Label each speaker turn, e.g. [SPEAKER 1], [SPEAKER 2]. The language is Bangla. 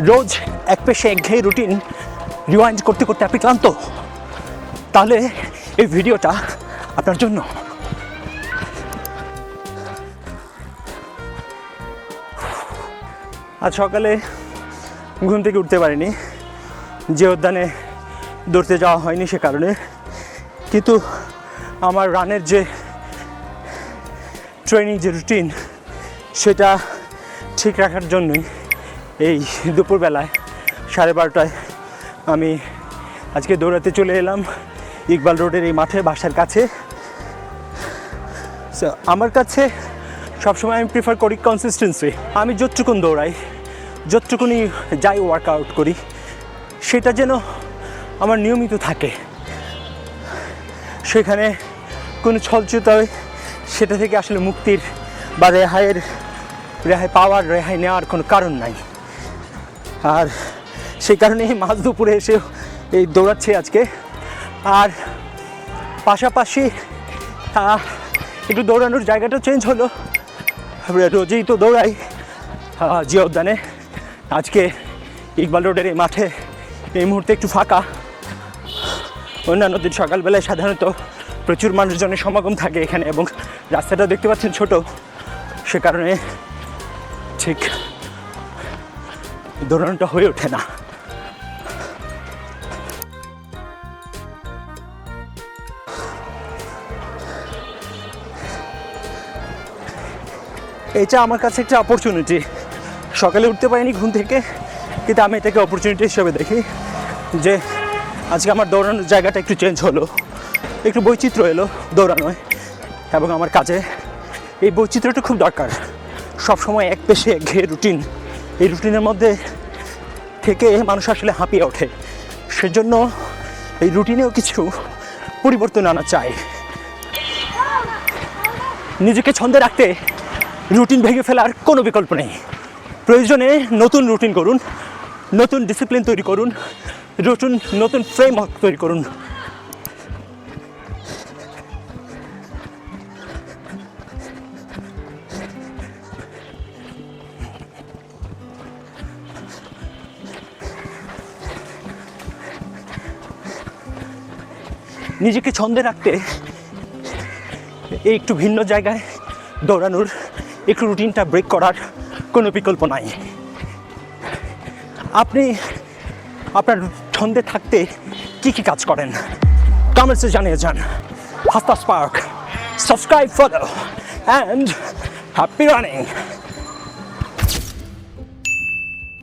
[SPEAKER 1] রোজ এক পেশে একঘেয়ে রুটিন রিওয়াইন্ড করতে করতে আপনি ক্লান্ত। তাহলে এই ভিডিওটা আপনার জন্য। আজ সকালে ঘুম থেকে উঠতে পারিনি। যে উদ্যানে দৌড়তে যাওয়া হয়নি সে কারণে। কিন্তু আমার রানের যে ট্রেনিং যে রুটিন সেটা ঠিক রাখার জন্যই এই দুপুরবেলায়, সাড়ে বারোটায় আমি আজকে দৌড়াতে চলে এলাম ইকবাল রোডের এই মাঠে বাসার কাছে। আমার কাছে সবসময় আমি প্রিফার করি কনসিস্টেন্সি আমি যতটুকুন দৌড়াই, যতটুকুনি যাই ওয়ার্কআউট করি, সেটা যেন আমার নিয়মিত থাকে। সেখানে কোনো ছলচুতায় সেটা থেকে আসলে মুক্তির বা রেহাইয়ের, রেহাই পাওয়ার, রেহাই নেওয়ার কোনো কারণ নাই। আর সেই কারণে মাঝ দুপুরে এসে এই দৌড়াচ্ছে আজকে। আর পাশাপাশি একটু দৌড়ানোর জায়গাটা চেঞ্জ হলো। রোজই তো দৌড়াই জিয়া উদ্যানে আজকে ইকবাল রোডের এই মাঠে এই মুহূর্তে একটু ফাঁকা। অন্যান্য দিন সকালবেলায় সাধারণত প্রচুর মানুষজনের সমাগম থাকে এখানে এবং রাস্তাটা দেখতে পাচ্ছেন ছোট। সে কারণে ঠিক দৌড়ানোটা হয়ে ওঠে না। এটা আমার কাছে একটা অপরচুনিটি সকালে উঠতে পারিনি ঘুম থেকে, কিন্তু আমি এটাকে অপরচুনিটি হিসেবে দেখি যে আজকে আমার দৌড়ানোর জায়গাটা একটু চেঞ্জ হলো। একটু বৈচিত্র্য এলো দৌড়ানোয় এবং আমার কাজে। এই বৈচিত্র্যটা খুব দরকার। সবসময় এক পেশে ঘেয়ে রুটিন এই রুটিনের মধ্যে থেকে মানুষ আসলে হাঁপিয়ে ওঠে। সেজন্য এই রুটিনেও কিছু পরিবর্তন আনা চাই। নিজেকে ছন্দে রাখতে রুটিন ভেঙে ফেলার কোনো বিকল্প নেই। প্রয়োজনে নতুন রুটিন করুন, নতুন ডিসিপ্লিন তৈরি করুন নতুন নতুন ফ্রেমওয়ার্ক তৈরি করুন। নিজেকে ছন্দে রাখতে এই একটু ভিন্ন জায়গায় দৌড়ানোর একটু রুটিনটা ব্রেক করার কোনো বিকল্প নাই। আপনি আপনার ছন্দে থাকতে কি কি কাজ করেন? কমেন্টসে জানিয়ে যান। হাস্তা spark subscribe follow and happy running